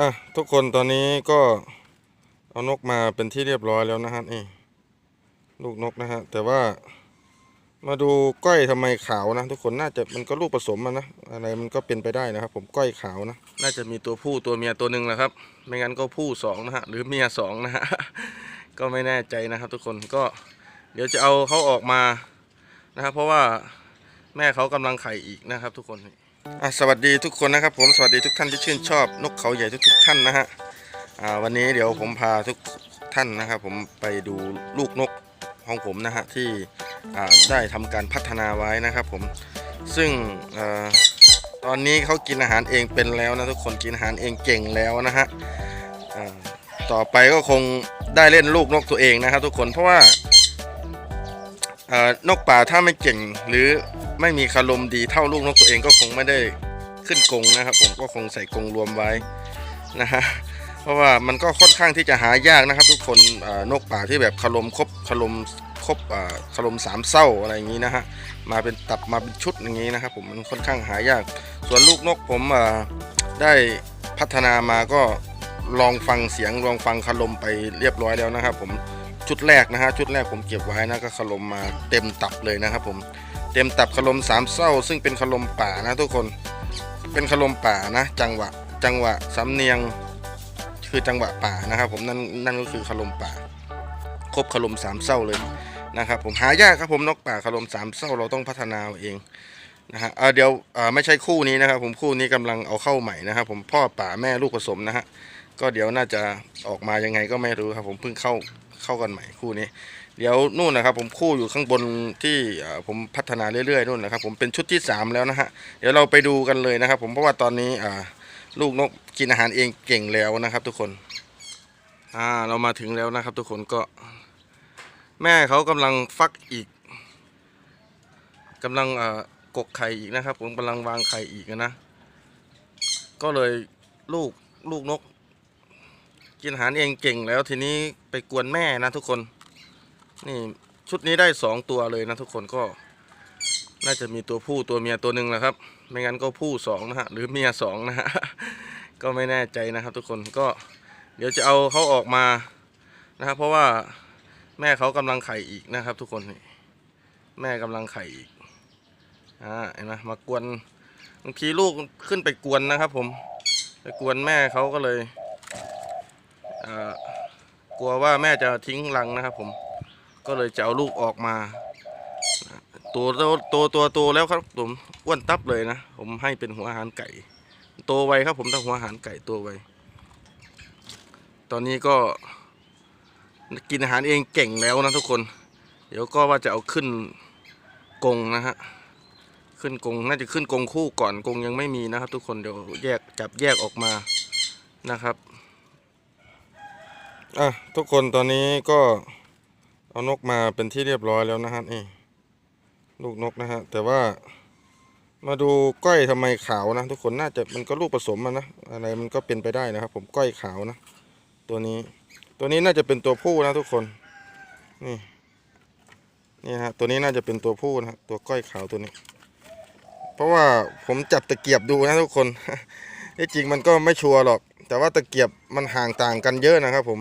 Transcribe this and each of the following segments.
อะทุกคนตอนนี้ก็เอานกมาเป็นที่เรียบร้อยแล้วนะฮะนี่ลูกนกนะฮะแต่ว่ามาดูก้อยทำไมขาวนะ ทุกคนน่าจะมันก็ลูกผสมมันนะอะไรมันก็เป็นไปได้นะครับ ผมก้อยขาวนะ น่าจะมีตัวผู้ตัวเมียตัวหนึ่งแหละครับ ไม่งั้นก็ผู้สองนะฮะหรือเมียสองนะฮะก็ไม่แน่ใจนะครับ ทุกคนก็เดี๋ยวจะเอาเขาออกมานะครับเพราะว่าแม่เขากำลังไข่อีกนะครับ ทุกคน สวัสดีทุกคนนะครับ ผมสวัสดีทุกท่านที่ชื่นชอบนกเขาใหญ่ทุกๆท่านนะฮะวันนี้เดี๋ยวผมพาทุกท่านนะครับ ผมไปดูลูกนกของผมนะฮะที่ได้ทำการพัฒนาไว้นะครับ ผมซึ่งอตอนนี้เขากินอาหารเองเป็นแล้วนะทุกคนกินอาหารเองเก่งแล้วนะฮะต่อไปก็คงได้เล่นลูกนกตัวเองนะครับ ทุกคนเพราะว่านกป่าถ้าไม่เก่งหรือ ไม่มีคารมดีเท่าลูกนกตัวเองก็คงไม่ได้ขึ้นกรงนะครับ ผมก็คงใส่กรงรวมไว้นะฮะเพราะว่ามันก็ค่อนข้างที่จะหายากนะครับ ทุกคนนกป่าที่แบบคารมครบคารมครบคารมสามเศร้าอะไรอย่างนี้นะฮะมาเป็นตับมาเป็นชุดอย่างนี้นะครับ ผมมันค่อนข้างหายาก ส่วนลูกนกผมได้พัฒนามาก็ลองฟังเสียงลองฟังคารมไปเรียบร้อยแล้วนะครับ ผมชุดแรกนะฮะชุดแรกผมเก็บไว้นะก็คารมมาเต็มตับเลยนะครับ ผม เต็มตับคารมสามเศร้า ซึ่งเป็นคารมป่านะทุกคน เป็นคารมป่านะ จังหวะ จังหวะสำเนียง คือจังหวะป่านะครับ ผมนั่นนั่นก็คือคารมป่า ครบคารมสามเศร้าเลยนะครับ ผมหายากครับผมนกป่าคารมสามเศร้าเราต้องพัฒนาเองนะฮะเออเดี๋ยวเออไม่ใช่คู่นี้นะครับ ผมคู่นี้กำลังเอาเข้าใหม่นะครับ ผมพ่อป่าแม่ลูกผสมนะฮะก็เดี๋ยวน่าจะออกมายังไงก็ไม่รู้ครับ ผมเพิ่งเข้าเข้ากันใหม่คู่นี้ เดี๋ยวนู่นนะครับผมคู่อยู่ข้างบนที่ผมพัฒนาเรื่อยๆนู่นนะครับ ผมเป็นชุดที่สามแล้วนะฮะเดี๋ยวเราไปดูกันเลยนะครับ ผมเพราะว่าตอนนี้ลูกนกกินอาหารเองเก่งแล้วนะครับ ทุกคนอ่าเรามาถึงแล้วนะครับ ทุกคนก็ แม่เขากำลังฟักอีกกำลังกกไข่อีกนะครับ ผมกำลังวางไข่อีกนะ ก็เลยลูกลูกนก กินอาหารเองเก่งแล้วทีนี้ไปกวนแม่นะทุกคน นี่ชุดนี้ได้สองตัวเลยนะทุกคนก็ น่าจะมีตัวผู้ตัวเมียตัวหนึ่งแหละครับ ไม่งั้นก็ผู้สองนะฮะหรือเมียสองนะฮะก็ไม่แน่ใจนะครับทุกคนก็เดี๋ยวจะเอาเขาออกมานะครับ เพราะว่าแม่เขากำลังไข่อีกนะครับ ทุกคนนี่แม่กำลังไข่อีกอ่าเห็นไหมมากวนบางทีลูกขึ้นไปกวนนะครับ ผมไปกวนแม่เขาก็เลยกลัวว่าแม่จะทิ้งรังนะครับผม ก็เลยจะเอาลูกออกมา ตัวโตตัวตัวโตแล้วครับผมอ้วนตับเลยนะ ผมให้เป็นหัวอาหารไก่ โตไวครับผมถ้าหัวอาหารไก่ตัวไว ตอนนี้ก็กินอาหารเองเก่งแล้วนะทุกคน เดี๋ยวก็ว่าจะเอาขึ้นกรงนะฮะ ขึ้นกรงน่าจะขึ้นกรงคู่ก่อนกรงยังไม่มีนะครับ ทุกคนเดี๋ยวแยกจับแยกออกมานะครับ อะทุกคนตอนนี้ก็ เอานกมาเป็นที่เรียบร้อยแล้วนะฮะนี่ลูกนกนะฮะแต่ว่ามาดูก้อยทำไมขาวนะทุกคนน่าจะมันก็ลูกผสมมันนะอะไรมันก็เป็นไปได้นะครับ ผมก้อยขาวนะ ตัวนี้ ตัวนี้น่าจะเป็นตัวผู้นะทุกคน นี่นี่ฮะตัวนี้น่าจะเป็นตัวผู้นะฮะตัวก้อยขาวตัวนี้ เพราะว่าผมจับตะเกียบดูนะทุกคนที่จริงมันก็ไม่ชัวร์หรอก แต่ว่าตะเกียบมันห่างต่างกันเยอะนะครับ ผม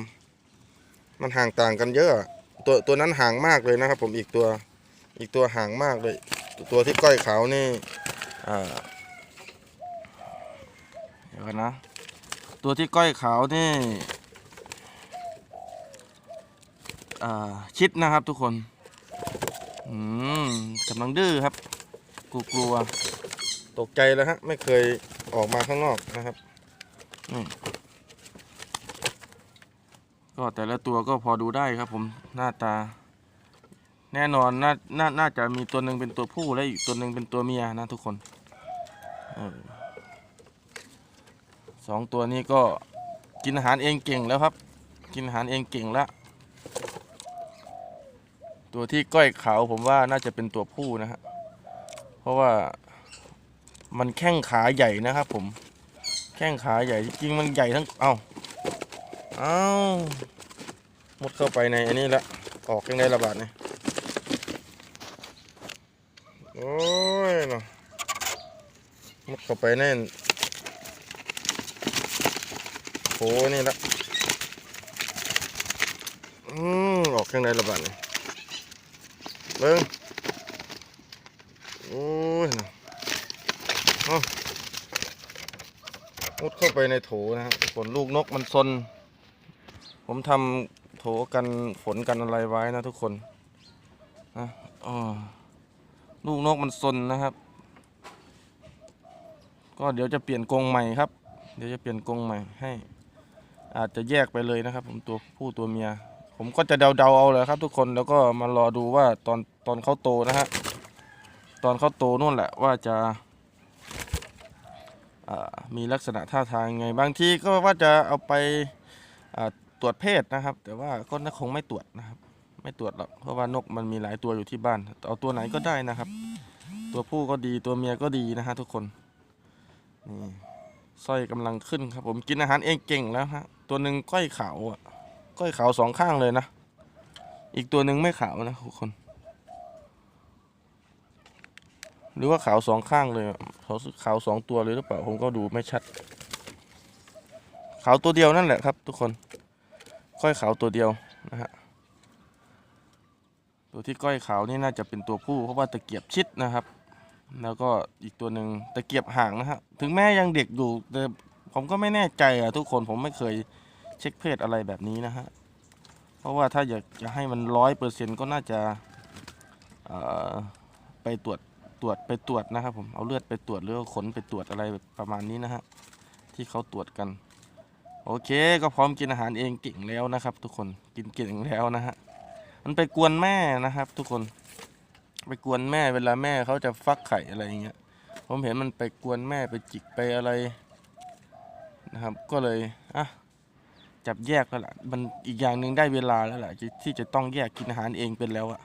มันห่างต่างกันเยอะ ตัวตัวนั้นห่างมากเลยนะครับ ผมอีกตัวอีกตัวห่างมากเลย ตัวที่ก้อยขาวนี่เดี๋ยวก่อนนะ ตัวที่ก้อยขาวนี่ชิดนะครับทุกคนอืมกำลังดื้อครับกลัวกลัวตกใจแล้วฮะ ไม่เคยออกมาข้างนอกนะครับนี่ ก็แต่ละตัวก็พอดูได้ครับผมหน้าตา แน่นอนน่าน่าน่าจะมีตัวหนึ่งเป็นตัวผู้และอีกตัวหนึ่งเป็นตัวเมียนะทุกคนออสองตัวนี้ก็กินอาหารเองเก่งแล้วครับ กินอาหารเองเก่งแล้วตัวที่ก้อยขาวผมว่าน่าจะเป็นตัวผู้นะฮะเพราะว่ามันแข้งขาใหญ่นะครับผม แข้งขาใหญ่จริงมันใหญ่ทั้งเอาเอามุดเข้าไปในอันนี้ละ ออกยังไงระบาดเนี่ยโอ้ยเนาะมุดเข้าไปแน่นนี่ละอืมออกข้างในระบาดเนี่ยเบิ้งโอ้ยนะเอามุดเข้าไปในโถนะฮะฝนลูกนกมันซน ผมทำโถกันฝนกันอะไรไว้นะทุกคนนะลูกนกมันซนนะครับ ก็เดี๋ยวจะเปลี่ยนกรงใหม่ครับ เดี๋ยวจะเปลี่ยนกรงใหม่ให้ อาจจะแยกไปเลยนะครับ ผมตัวผู้ตัวเมีย ผมก็จะเดาๆเอาเลยครับ ทุกคนแล้วก็มารอดูว่าตอนตอนเขาโตนะฮะตอนเขาโตนู่นแหละว่าจะามีลักษณะท่าทางไง บางทีก็ว่าจะเอาไป ตรวจเพศนะครับ แต่ว่าก็น่าคงไม่ตรวจนะครับ ไม่ตรวจหรอกเพราะว่านกมันมีหลายตัวอยู่ที่บ้าน เอาตัวไหนก็ได้นะครับ ตัวผู้ก็ดีตัวเมียก็ดีนะฮะทุกคนนี่สร้อยกำลังขึ้นครับ ผมกินอาหารเองเก่งแล้วฮะตัวหนึ่งก้อยขาวอะก้อยขาวสองข้างเลยนะ อีกตัวหนึ่งไม่ขาวนะทุกคน หรือว่าขาวสองข้างเลยเขาขาวสองตัวเลยหรือเปล่าผมก็ดูไม่ชัดขาวตัวเดียวนั่นแหละครับ ทุกคน ก้อยขาวตัวเดียวนะฮะตัวที่ก้อยขาวนี่น่าจะเป็นตัวผู้เพราะว่าตะเกียบชิดนะครับ แล้วก็อีกตัวหนึ่งตะเกียบห่างนะฮะถึงแม้ยังเด็กอยู่แต่ผมก็ไม่แน่ใจอะทุกคนผมไม่เคยเช็คเพศอะไรแบบนี้นะฮะเพราะว่าถ้าอยากจะให้มันร้อยเปอร์เซ็นต์ก็น่าจะไปตรวจตรวจไปตรวจนะครับผมเอาเลือดไปตรวจหรือขนไปตรวจอะไรประมาณนี้นะฮะที่เขาตรวจกัน โอเคก็พร้อมกินอาหารเองเก่งแล้วนะครับ ทุกคนกินเก่งแล้วนะฮะมันไปกวนแม่นะครับ ทุกคน ไปกวนแม่เวลาแม่เขาจะฟักไข่อะไรอย่างเงี้ยผมเห็นมันไปกวนแม่ไปจิกไปอะไรนะครับ ก็เลยอะจับแยกแล้วล่ะมันอีกอย่างหนึ่งได้เวลาแล้วล่ะที่จะต้องแยกกินอาหารเองเป็นแล้วอะ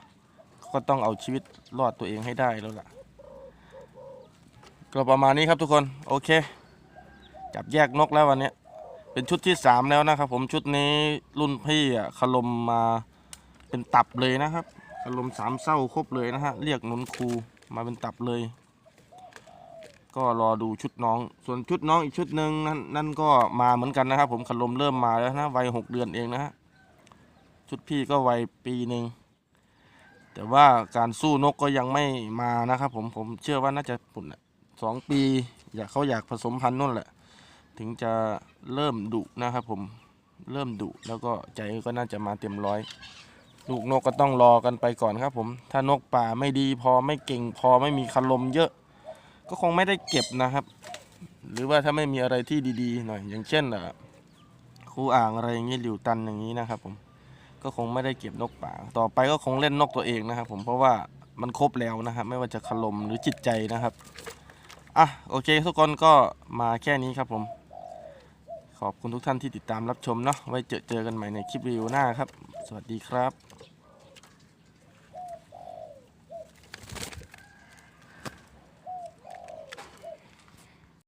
ก็ต้องเอาชีวิตรอดตัวเองให้ได้แล้วล่ะก็ประมาณนี้ครับทุกคน โอเค จับแยกนกแล้ววันเนี้ย เป็นชุดที่สามแล้วนะครับผมชุดนี้รุ่นพี่อะขลมมาเป็นตับเลยนะครับอารมสามเศร้าครบเลยนะฮะเรียกหนุนครูมาเป็นตับเลย ก็รอดูชุดน้อง ส่วนชุดน้องอีกชุดหนึ่งนั่นนั่นก็มาเหมือนกันนะครับ ผมขลมเริ่มมาแล้วนะวัยหกเดือนเองนะฮะชุดพี่ก็วัยปีหนึ่งแต่ว่าการสู้นกก็ยังไม่มานะครับผมผมเชื่อว่าน่าจะปุ่นสองปี อยากเขาอยากผสมพันธุ์นู่นแหละ ถึงจะเริ่มดุนะครับผมเริ่มดุแล้วก็ใจก็น่าจะมาเต็มร้อยลูกนกก็ต้องรอกันไปก่อนครับผม ถ้านกป่าไม่ดีพอไม่เก่งพอไม่มีคันลมเยอะ ก็คงไม่ได้เก็บนะครับ หรือว่าถ้าไม่มีอะไรที่ดีๆ หน่อยอย่างเช่นครูอ่างอะไรอย่างนี้หลิวตันอย่างนี้นะครับ ผมก็คงไม่ได้เก็บนกป่า ต่อไปก็คงเล่นนกตัวเองนะครับผมเพราะว่ามันครบแล้วนะครับ ไม่ว่าจะคันลมหรือจิตใจนะครับอะโอเคทุกคนก็มาแค่นี้ครับผม ขอบคุณทุกท่านที่ติดตามรับชมเนาะไว้เจอเจอกันใหม่ในคลิปรีวิวหน้าครับ สวัสดีครับ